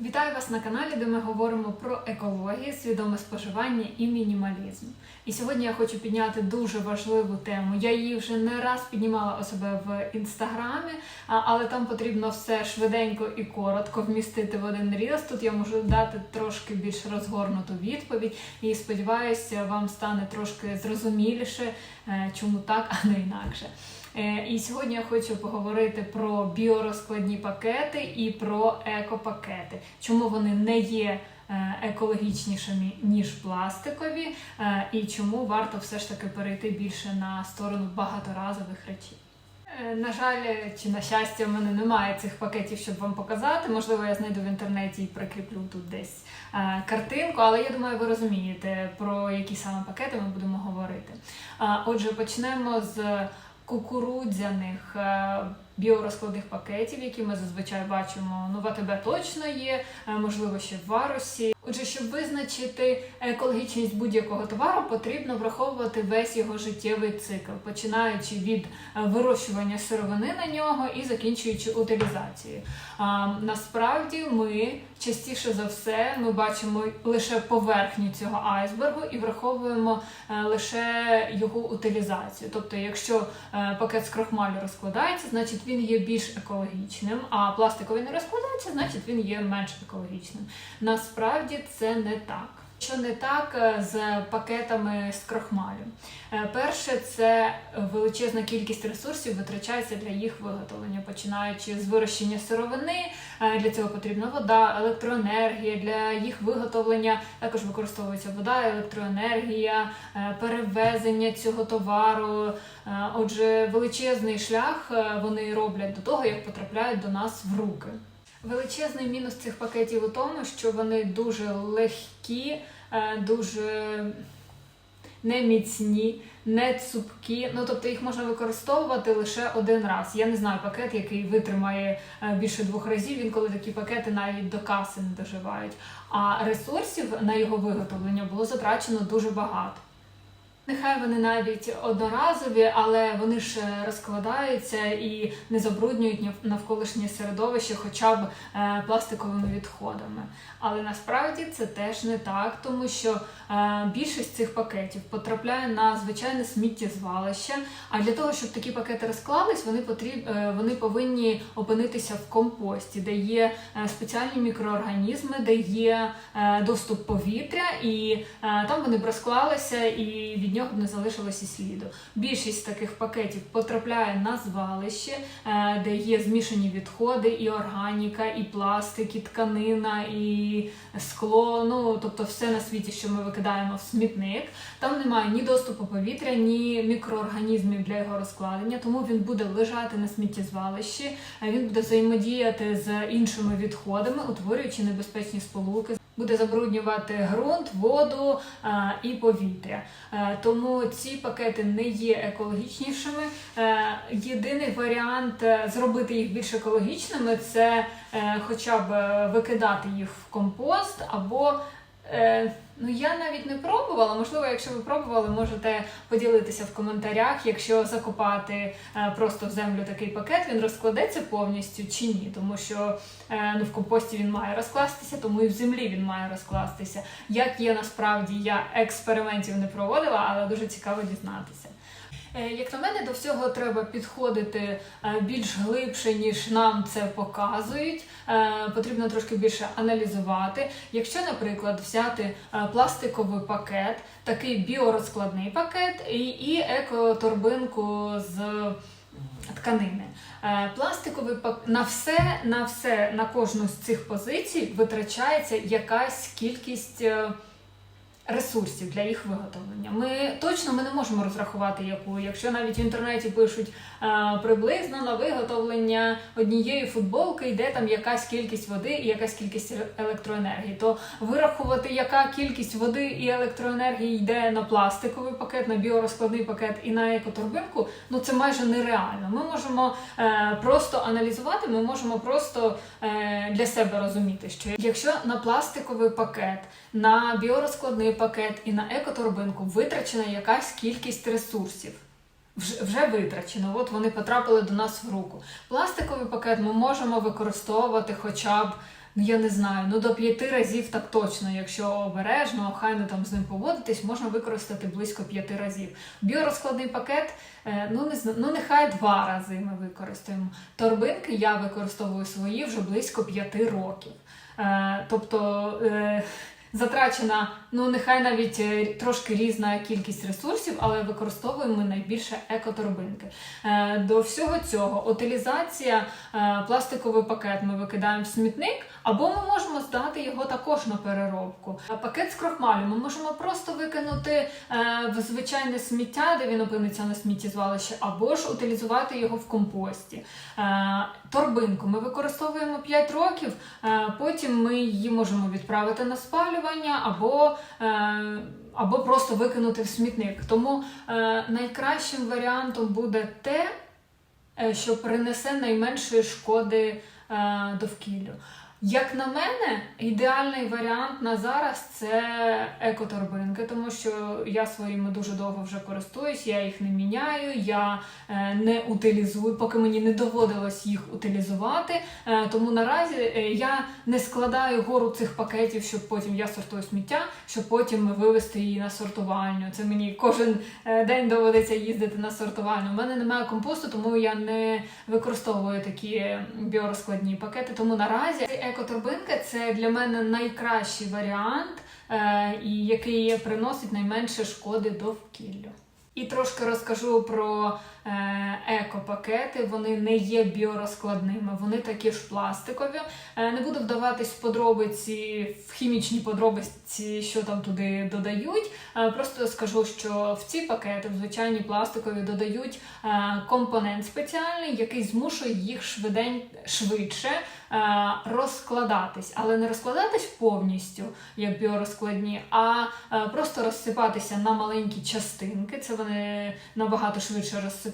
Вітаю вас на каналі, де ми говоримо про екологію, свідоме споживання і мінімалізм. І сьогодні я хочу підняти дуже важливу тему. Я її вже не раз піднімала у себе в інстаграмі, але там потрібно все швиденько і коротко вмістити в один різ. Тут я можу дати трошки більш розгорнуту відповідь, і сподіваюся, вам стане трошки зрозуміліше, е, чому так, а не інакше. Е, І сьогодні я хочу поговорити про біорозкладні пакети і про екопакети. Чому вони не є е, екологічнішими ніж пластикові, е, і чому варто все ж таки перейти більше на сторону багаторазових речей. На жаль, чи на щастя, в мене немає цих пакетів, щоб вам показати. Можливо, я знайду в інтернеті і прикріплю тут десь картинку, але я думаю, ви розумієте, про які саме пакети ми будемо говорити. Отже, почнемо з кукурудзяних е, біорозкладних пакетів, які ми зазвичай бачимо. Ну, в точно є, е, можливо, ще в варусі. Отже, щоб визначити екологічність будь-якого товару, потрібно враховувати весь його життєвий цикл, починаючи від е, вирощування сировини на нього і закінчуючи утилізацією. А, насправді ми частіше за все ми бачимо лише поверхню цього айсбергу і враховуємо е, лише його утилізацію. Тобто, якщо пакет з крохмалю розкладається, значить він є більш екологічним, а пластиковий не розкладається, значить він є менш екологічним. Насправді це не так. Що не так е, з пакетами з крохмалю? Е, Перше, це величезна кількість ресурсів витрачається для їх виготовлення, починаючи з вирощення сировини. е, Для цього потрібна вода, електроенергія. Для їх виготовлення також використовується вода, електроенергія, перевезення цього товару. Отже, величезний шлях вони роблять до того, як потрапляють до нас в руки. Величезний мінус цих пакетів у тому, що вони дуже легкі, е, дуже неміцні, не цупкі. Ну тобто їх можна використовувати лише один раз. Я не знаю пакет, який витримає е, більше двох разів. Інколи такі пакети навіть до каси не доживають. А ресурсів на його виготовлення було затрачено дуже багато. Нехай вони навіть одноразові, але вони ж е, розкладаються і не забруднюють навколишнє середовище хоча б е, пластиковими відходами. Але насправді це теж не так, тому що е, більшість цих пакетів потрапляє на звичайне сміттєзвалище. А для того, щоб такі пакети розклались, вони потріб, вони повинні опинитися в компості, де є спеціальні мікроорганізми, де є доступ повітря, і там вони б розклалися, і від нього не залишилося сліду. Більшість таких пакетів потрапляє на звалище, е, де є змішані відходи, і органіка, і пластик, і тканина, і скло. Ну тобто все на світі, що ми викидаємо в смітник. Там немає ні доступу повітря, ні мікроорганізмів для його розкладення, тому він буде лежати на сміттєзвалищі, е, він буде взаємодіяти з іншими відходами, утворюючи небезпечні сполуки. Буде забруднювати ґрунт, воду а, і повітря. А, тому ці пакети не є екологічнішими. А, єдиний варіант е, зробити їх більш екологічними це а, хоча б е, викидати їх в компост або. Е, ну я навіть не пробувала. Можливо, якщо ви пробували, можете поділитися в коментарях. Якщо закопати е, просто в землю такий пакет, він розкладеться повністю чи ні, тому що е, ну в компості він має розкластися, тому і в землі він має розкластися. Як є насправді, я експериментів не проводила, але дуже цікаво дізнатися. Е, Як на мене, до всього треба підходити е, більш глибше, ніж нам це показують. Е, Потрібно трошки більше аналізувати. Якщо, наприклад, взяти пластиковий пакет, такий біорозкладний пакет і, екоторбинку з тканини. Пластиковий на все, на все, на кожну з цих позицій витрачається якась кількість. Ресурсів для їх виготовлення. Ми точно ми не можемо розрахувати яку. Якщо навіть в інтернеті пишуть е, приблизно на виготовлення однієї футболки йде там якась кількість води і якась кількість е- електроенергії, то вирахувати, яка кількість води і електроенергії йде на пластиковий пакет, на біорозкладний пакет і на екоторбинку, ну це майже нереально. Ми можемо е, просто аналізувати, ми можемо просто е, для себе розуміти, що якщо на пластиковий пакет, на біорозкладний пакет і на екоторбинку витрачена якась кількість ресурсів. Вже, витрачено, от вони потрапили до нас в руку. Пластиковий пакет ми можемо використовувати хоча б Ну я не знаю, ну до п'яти разів так точно, якщо обережно, охайно там з ним поводитись, можна використати близько п'яти разів. Біорозкладний пакет, е, ну не ну нехай два рази ми використаємо. Торбинки я використовую свої вже близько п'яти років. Е, тобто е, затрачена, ну нехай навіть е, трошки різна кількість ресурсів, але використовуємо найбільше екоторбинки. Е, До всього цього утилізація е, пластиковий пакет ми викидаємо в смітник, або ми можемо здати його також на переробку. Пакет з крохмалю ми можемо просто викинути в звичайне сміття, де він опиниться на сміттєзвалищі, або ж утилізувати його в компості. Торбинку ми використовуємо 5 років, потім ми її можемо відправити на спалювання або, е, або просто викинути в смітник. Тому е, найкращим варіантом буде те, е, що принесе найменшої шкоди довкіллю. Як на мене, ідеальний варіант на зараз це екоторбинки, тому що я своїми дуже довго вже користуюсь, я їх не міняю, я е, не утилізую, поки мені не доводилось їх утилізувати. Е, тому наразі е, я не складаю гору цих пакетів, щоб потім я сортую сміття, щоб потім вивезти її на сортувальню. Це мені кожен день доводиться їздити на сортувальню. У мене немає компосту, тому я не використовую такі біорозкладні пакети. Тому наразі екоторбинка це для мене найкращий варіант, е, який приносить найменше шкоди довкіллю. І трошки розкажу про екопакети. Вони не є біорозкладними, вони такі ж пластикові. Е, не буду вдаватись в подробиці, в хімічні подробиці, що там туди додають. Е, просто скажу, що в ці пакети, в звичайні пластикові, додають е, компонент спеціальний, який змушує їх швидень, швидше е, розкладатись, але не розкладатись повністю, як біорозкладні, а е, просто розсипатися на маленькі частинки. Це вони набагато швидше розсипаються.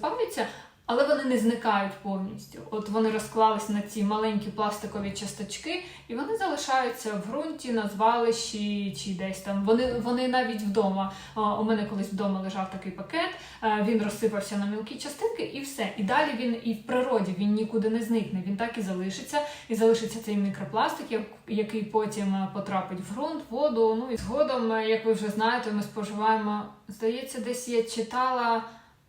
Але вони не зникають повністю. От вони розклались на ці маленькі пластикові часточки, і вони залишаються в ґрунті, на звалищі чи десь там. Вони, вони навіть вдома. У мене колись вдома лежав такий пакет, е, він розсипався на мілкі частинки, і все. І далі він і в природі він нікуди не зникне. Він так і залишиться, і залишиться цей мікропластик, який потім е, потрапить в ґрунт, воду. Ну і згодом, е, як ви вже знаєте, ми споживаємо. Здається, десь я читала.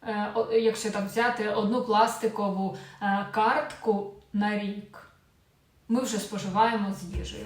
Е, якщо так взяти одну пластикову е, картку на рік, ми вже споживаємо з їжею.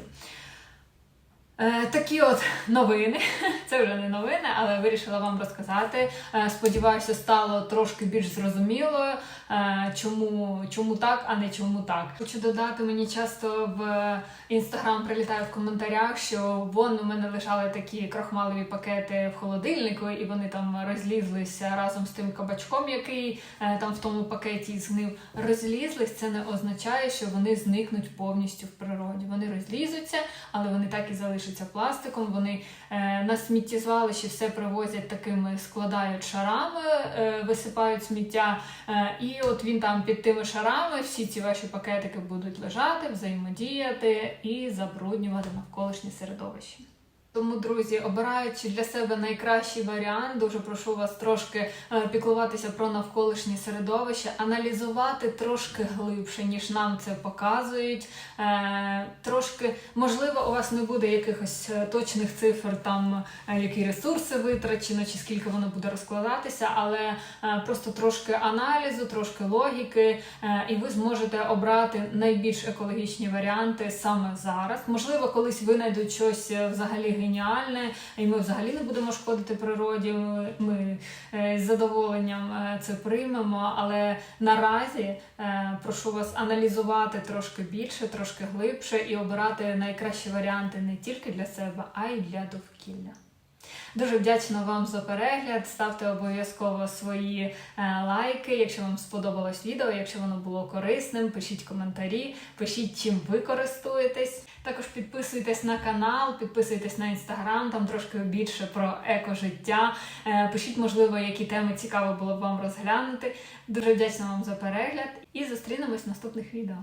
Е, Такі от новини. Це вже не новини, але вирішила вам розказати. Е, Сподіваюся, стало трошки більш зрозуміло, е, чому, чому так, а не чому так. Хочу додати, мені часто в інстаграм прилітають в коментарях, що вон у мене лежали такі крохмалеві пакети в холодильнику, і вони там розлізлися разом з тим кабачком, який там в тому пакеті згнив. Розлізлись, це не означає, що вони зникнуть повністю в природі. Вони розлізуться, але вони так і залишаться пластиком. Вони е, на сміттєзвалищі все привозять такими, складають шарами, е, висипають сміття. Е, і от він там під тими шарами всі ці ваші пакетики будуть лежати, взаємодіяти і забруднювати навколишнє середовище. Тому, друзі, обираючи для себе найкращий варіант, дуже прошу вас трошки е, піклуватися про навколишнє середовище, аналізувати трошки глибше, ніж нам це показують. Е, трошки, можливо, у вас не буде якихось е, точних цифр, там які ресурси витрачено, чи скільки воно буде розкладатися, але просто трошки аналізу, трошки логіки, і ви зможете обрати найбільш екологічні варіанти саме зараз. Можливо, колись винайдуть щось взагалі геніальне, і ми взагалі не будемо шкодити природі. Ми, е, з задоволенням е, це приймемо. Але наразі е, прошу вас аналізувати трошки більше, трошки глибше і обирати найкращі варіанти не тільки для себе, а й для довкілля. Дуже вдячна вам за перегляд. Ставте обов'язково свої е, лайки, якщо вам сподобалось відео, якщо воно було корисним, пишіть коментарі, пишіть, чим ви користуєтесь. Також підписуйтесь на канал, підписуйтесь на інстаграм, там трошки більше про екожиття. Е, Пишіть, можливо, які теми цікаво було б вам розглянути. Дуже вдячна вам за перегляд і зустрінемось в наступних відео.